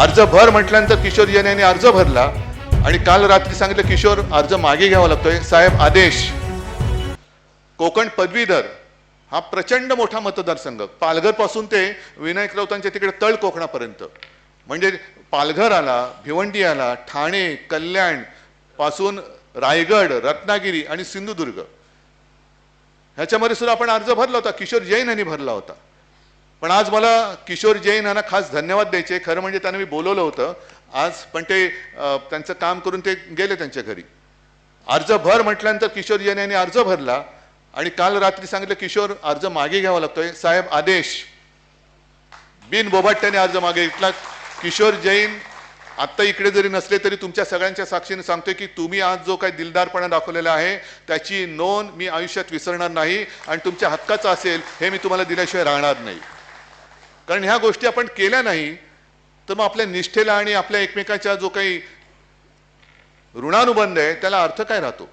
अर्ज भर म्हटल्यानंतर किशोर जैन यांनी अर्ज भरला. आणि काल रात्री सांगितलं किशोर अर्ज मागे घ्यावा लागतोय. साहेब आदेश. कोकण पदवीधर हा प्रचंड मोठा मतदारसंघ. पालघरपासून ते विनायक राऊतांच्या तिकडे तळ कोकणापर्यंत. म्हणजे पालघर आला भिवंडी आला ठाणे कल्याणपासून रायगड रत्नागिरी आणि सिंधुदुर्ग. ह्याच्यामध्ये सुद्धा आपण अर्ज भरला होता. किशोर जैन यांनी भरला होता. पण आज मला किशोर जैन यांना खास धन्यवाद द्यायचे खरं म्हणजे त्यांना मी बोलवलं होतं. आज पण ते त्यांचं काम करून ते गेले त्यांच्या घरी. अर्ज भर म्हटल्यानंतर किशोर जैन यांनी अर्ज भरला आणि काल रात्री सांगितलं किशोर अर्ज मागे घ्यावा लागतोय. साहेब आदेश. बिन बोभाट्याने अर्ज मागे घेतला. किशोर जैन आत्ता इकडे जरी नसले तरी तुमच्या सगळ्यांच्या साक्षीने सांगतोय की तुम्ही आज जो काही दिलदारपणा दाखवलेला आहे त्याची नोंद मी आयुष्यात विसरणार नाही आणि तुमच्या हक्काचं असेल हे मी तुम्हाला दिल्याशिवाय राहणार नाही. कारण ह्या गोष्टी आपण केल्या नाही तर मग आपल्या निष्ठेला आणि आपल्या एकमेकाच्या जो काही ऋणानुबंध आहे त्याला अर्थ काय राहतो?